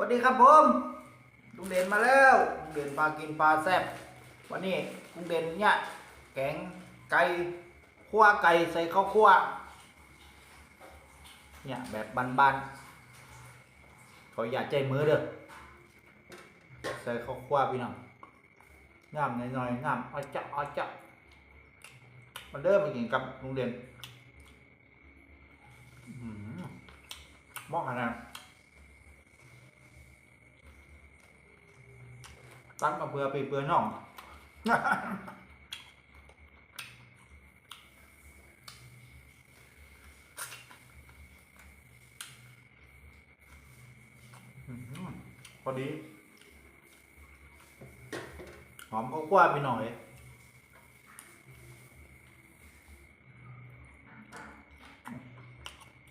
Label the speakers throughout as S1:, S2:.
S1: วัสดีครับผมลุงเด่นมาแล้วลุงเด่นปลากินปลาแซ่บวันนี้ลุงเด่นเนี่ยแกงไก่คั่วไก่ใส่ข้าวคั่วเนี่ยแบบบานๆขออย่าใจมือเด้อใส่ข้าวคั่วพี่น้องงามหน่อยๆงามเอาเจาะเอาเจาะมาเริ่มมากินกับลุงเด่นมองขนาด ตั้งมาเบื่อไปเบื่อน่องพอดี หอมข้าวกล้าไปหน่อย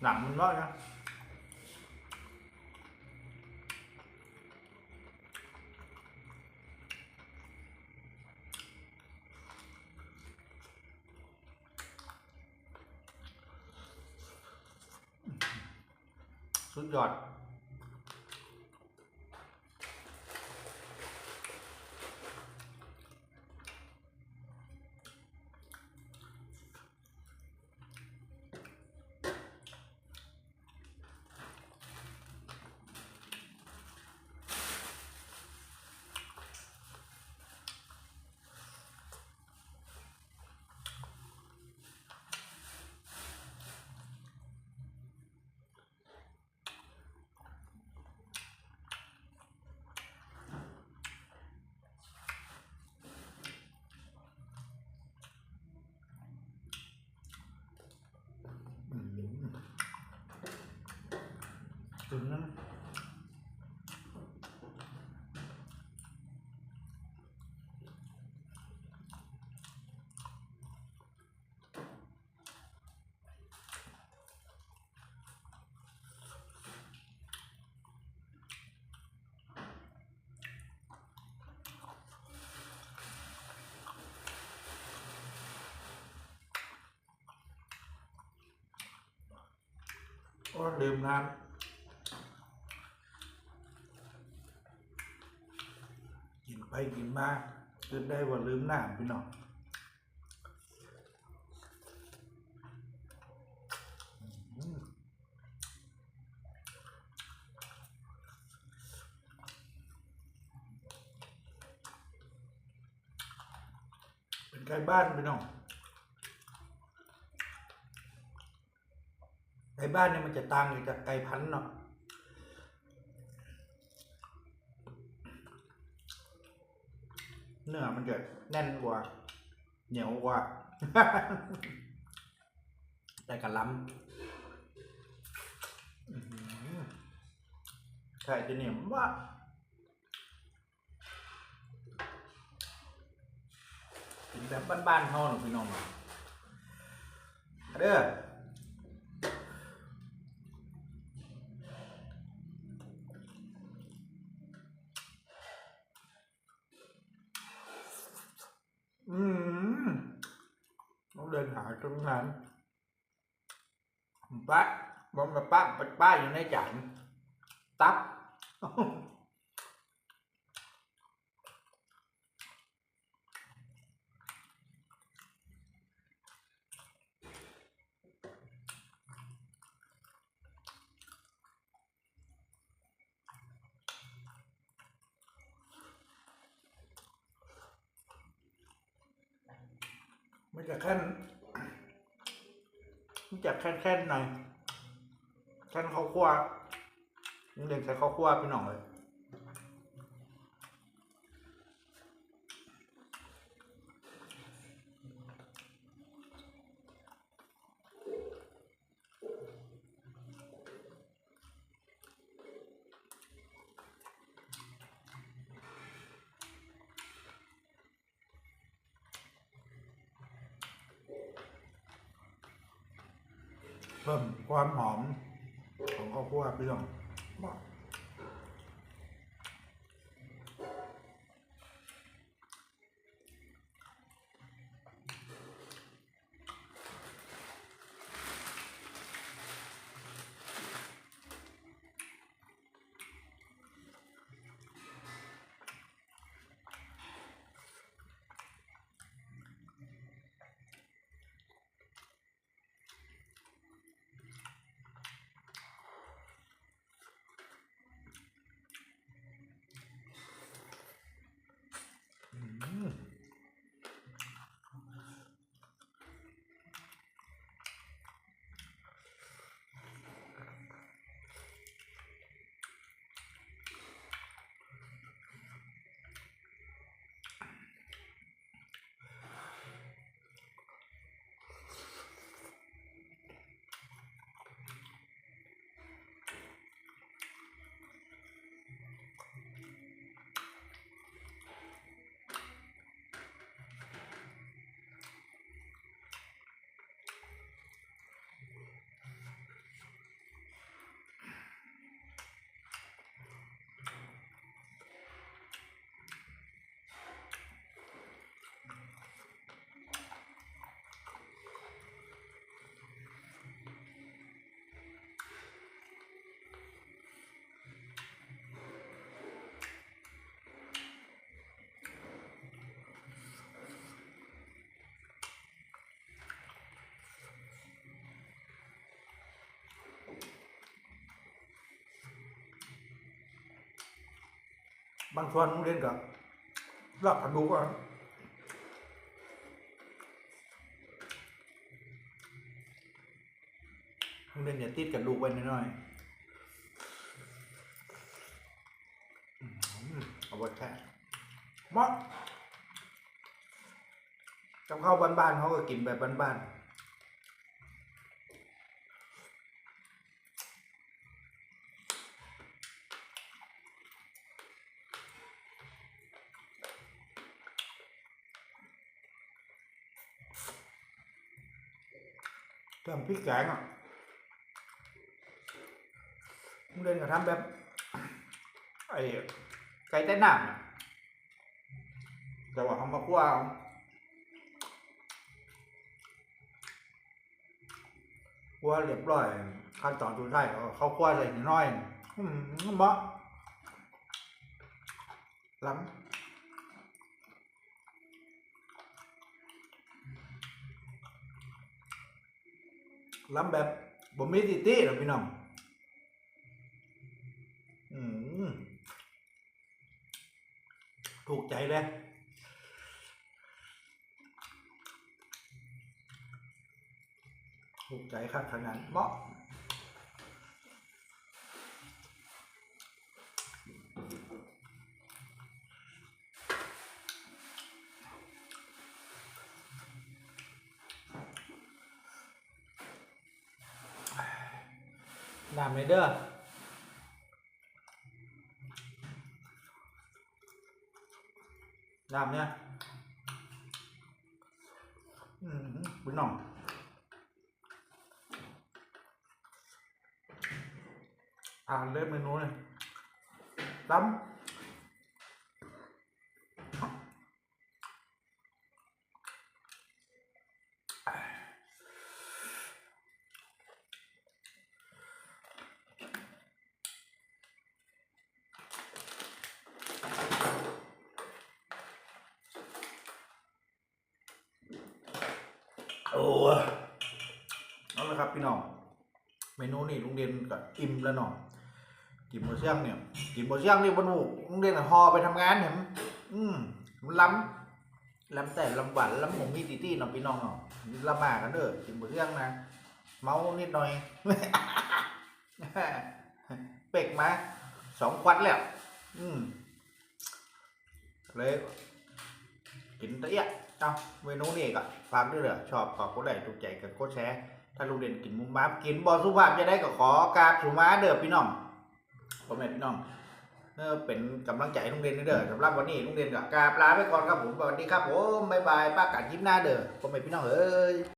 S1: หนังมันว่านะ สุดยอด อืมถึงนั้น ก็ลืมน้ำกินไปกินมาลืมได้ว่าลืมน้ำพี่น้องเป็นไก่บ้านพี่น้อง ไก่บ้านเนี่ยมันจะต่างจากไก่พันธุ์เนาะเนื้อมันจะแน่นกว่า เหนียวกว่า แต่กระล้ำไข่จะเหนียวมากกินแบบบ้านๆเขาหนูพี่น้องอะเด้อมต้องเดินหาตรงนั้นป้าบอมกับป้าป้าอยู่ในจานตับ มันจะแค่นมันจะแค่นแค่นหน่อยแค่นข้าวคั่วนี่เด็กใส่ข้าวคั่วไปหน่อยเลย เพิ่มความหอมของข้าวคั่วไปหน่อก บางส่วนโรงเรียนก็รอบกระดูกอะโรงเรียนอย่าติดกระดูกไว้หน่อยๆเอาไว้แค่เหมาะกับข้าวบ้านๆเขาก็กินแบบบ้านๆ ทำพริกแกงอะมึงเล่นกับทำแบบ ไอ้ไก่ใต้น้ำอะแต่ว่าทำมาคั่วเอาคั่วเรียบร้อย ขั้นตอนสุดท้ายเขาคั่วใส่น้อยอืมเหมาะล้ำ ล้ำแบบบ่มีติตี้หรอพี่น้อง อืมถูกใจเลยถูกใจครับขนาดเหมาะ น้ำเลยเด้อน้ำเนี่ยอืมพี่น้องอ่านเล่มเมนูเลยล้ำ โอ้เอาละครับพี่น้อง เมนูนี่ลุงเรียนกับอิ่มแล้วเนาะกินโมเชียงเนี่ย กินโมเชียงนี่บนหูลุงเรียนกับฮอไปทำงานเห็นอืมมันล้ำล้ำแต่ล้ำหวานล้ำหมูมีตีตี้เนาะพี่น้องเนาะล้ำมากันเด้อกินโมเชียงนะ เมานิดหน่อยเป็กมาสองควัดแล้ว อืมเลย กินตะเอียะเอาเมนูนี่ก็ฝากด้วยเด้อชอบขอบกดไลค์ถูกใจกับกดแชร์ถ้าลุงเด่นกินมุมมาบกินบอสุภาพจะได้ก็ขอกราบสุมาเด้อพี่น้องพ่อแม่พี่น้องเออเป็นกำลังใจลุงเด่นเด้อสำหรับวันนี้ลุงเด่นก็กราบลาไปก่อนครับผมสวัสดีครับผมบ๊ายบายป้ากัดยิ้มหน้าเด้อพ่อแม่พี่น้องเอ้ย